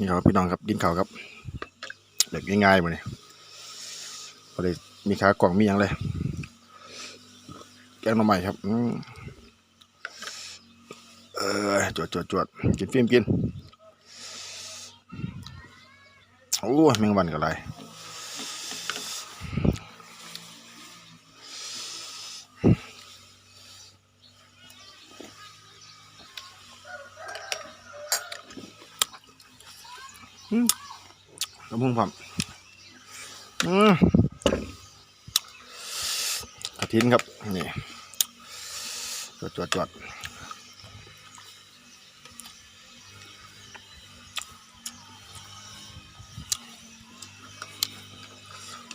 นี่ครับพี่น้องครับดินเขาครับแบบง่ายๆมาเนี่ยพอดีมีขากล่องมีอย่างเลยแกงหน่อไม้ครับอืเออจวดจวดจวดกินฟิล์มกินโอ้ยแมงวันกับอะไร กระพุ้งผมอืมกระทินครับ นี่จวดจวดจวด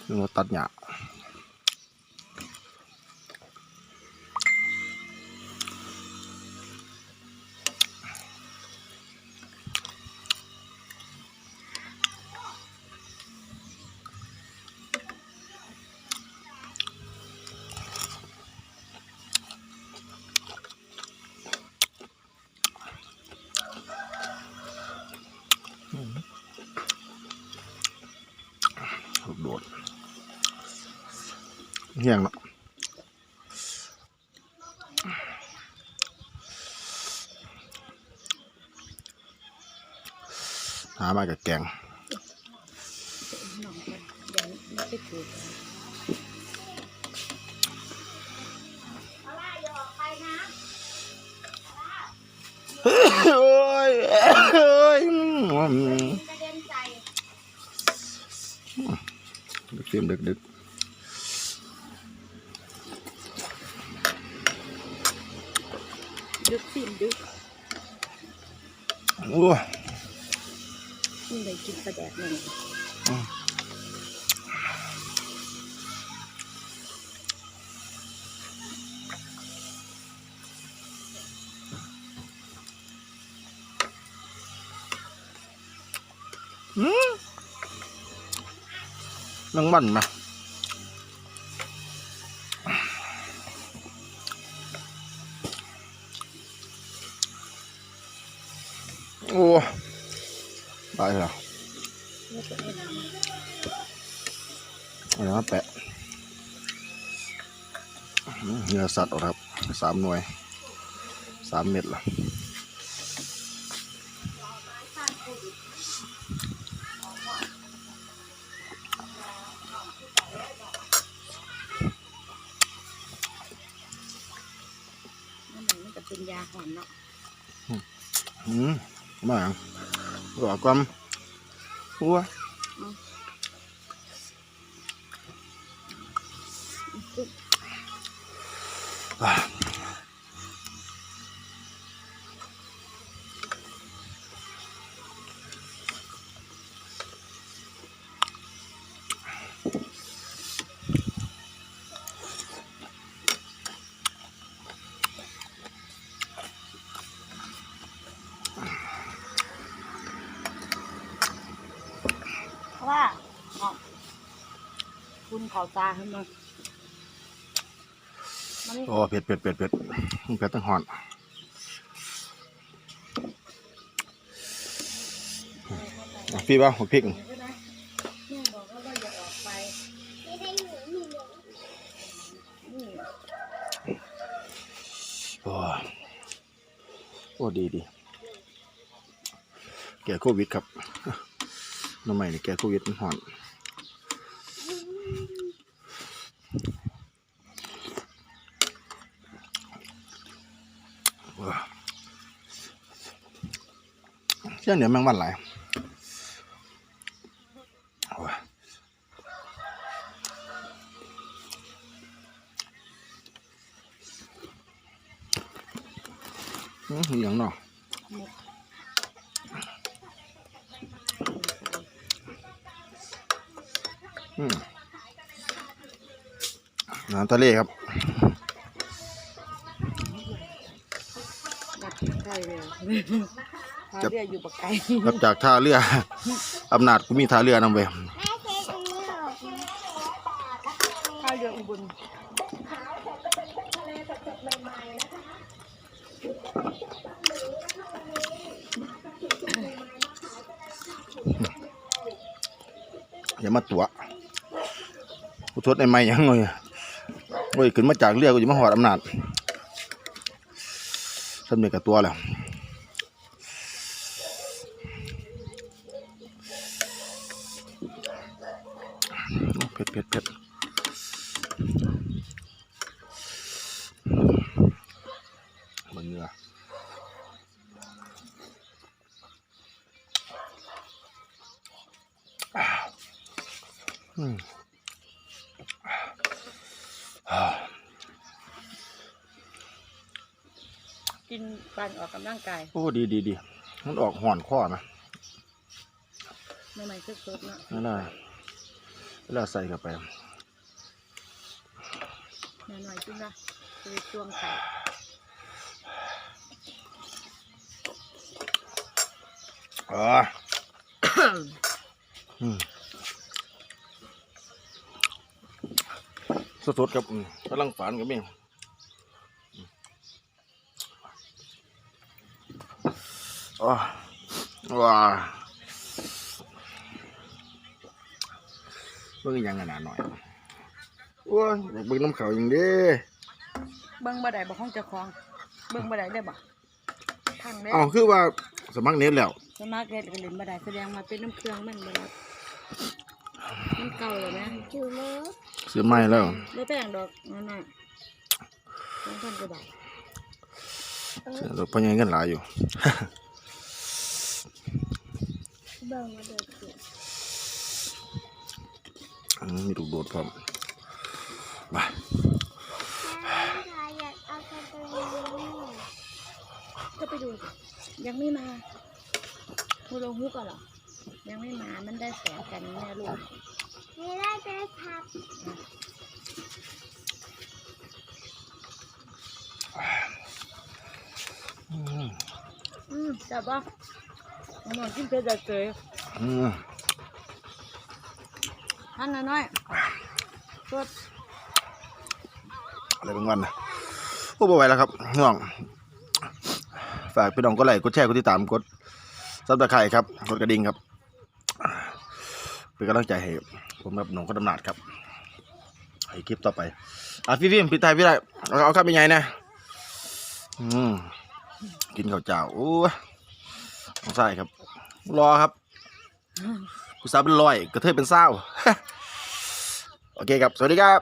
นึกว่าตัดหญ้า เฮียงเนาะหามากับแกงน้องเดี๋ยวไม่ไปถูกโอ้ยโอ้ยอืมกระเด็นใส่ดึกเสียมดึกดึก ดึกสิดึกโอ้ยนี่เลยกินปลาแดกหนึ่งนังมันมา โอ้ตายแล้วนี่ก็ไม่นานเอาเดี๋ยวมาแปะอืมเนื้อสัตว์ออกครับสามหน่วยสามเม็ดละนั่นเองมันก็เป็นยาหอนเนาะอืม มาอย่าง เขาตาขึ้นมามันโอ้เผ็ดเผ็ดเผ็ดเผ็ดเผ็ดตั้งหอนพี่บ้าหัวพริกโอ้โอ้ดีดีแก้โควิดครับน้ำใหม่นี่แก้โควิดมันหอนว้า เชื่อเหนือแมงวันไหลายโอ้ยอื้อย่างเนาะอืมน้ำทะเลครับ อยากกินไก่เลยพาจะเรืออยู่ปากไก่รับจากท่าเรือ อำนาจกูมีท่าเรือนำไปข้าวเรืออุบลอย่ามาตัวกูทดในไม่ยังเลยโอ้ยขึ้นมาจากเรือกูจะมาหอดอำนาจ สำเร็จกับตัวแล้วเผ็ดเผ็ดเผ็ดมันเนื้ออืม กินปันออกกำลังกายโอ้ดีดีดีมันออกห่อนข้อนะใหม่ๆสดๆเนาะนั่นน่ะเวลาใส่เข้าไปหน่อยๆจุ่มละจะไปตวงไข่อ๋ออืมสดๆครับอืมกำลังฝานกับมี่อ๋อ ว้าเบิ่งอีหยังขนาดหน่อยโอ้ยอยากเบิ่งน้ำเขาอย่างเด้เบิ้งบ่ได้บ่ห้องเจ้าของเบิ้งบ่ได้ได้บ่ทางได้อ้าวคือว่าสมัครเน็ตแล้ว สมาร์ทเกตก็เล่นบ่ได้แสดงมาเป็นน้ำเครื่องมันบ่ได้มันเก่าแล้วนะจูเลิฟซื้อใหม่แล้วได้แต่งดอกนั่นน่ะสองพันกว่าบาทซื้อรถพ่อใหญ่เงินหลายอยู่ เบิ่งมาเดินเสียอืมมีลูกโดดพร้อมมาแม่อยากเอากระตุ้นก็ไปดูสิยังไม่มาฮูโรฮุกอะเหรอ ยังไม่มา มันได้แสนกันแม่ลูกไม่ได้ไปทับอืมอืมจับป่ะเอา หมอนกินเผ็ดได้เจยอืมท่านน้อยๆสดอะไรบางวันนะโอ้บ่ไหวแล้วครับน้อง ฝากพี่น้องกดไลค์กดแชร์กดติดตามกดซับสไครต์ครับกดกระดิ่งครับ เป็นกำลังใจให้ผมกับหนองกระดำนาดครับให้คลิปต่อไปอะพี่ฟิล์มพี่ไทยพี่ได้เอาเอาครับเป็นไงนะอืมกินข้าวเจ้าโอ้ยต้อง ใช่ครับ รอครับผู้สาวเป็นร้อยกระเทยเป็นเศร้า โอเคครับ สวัสดีครับ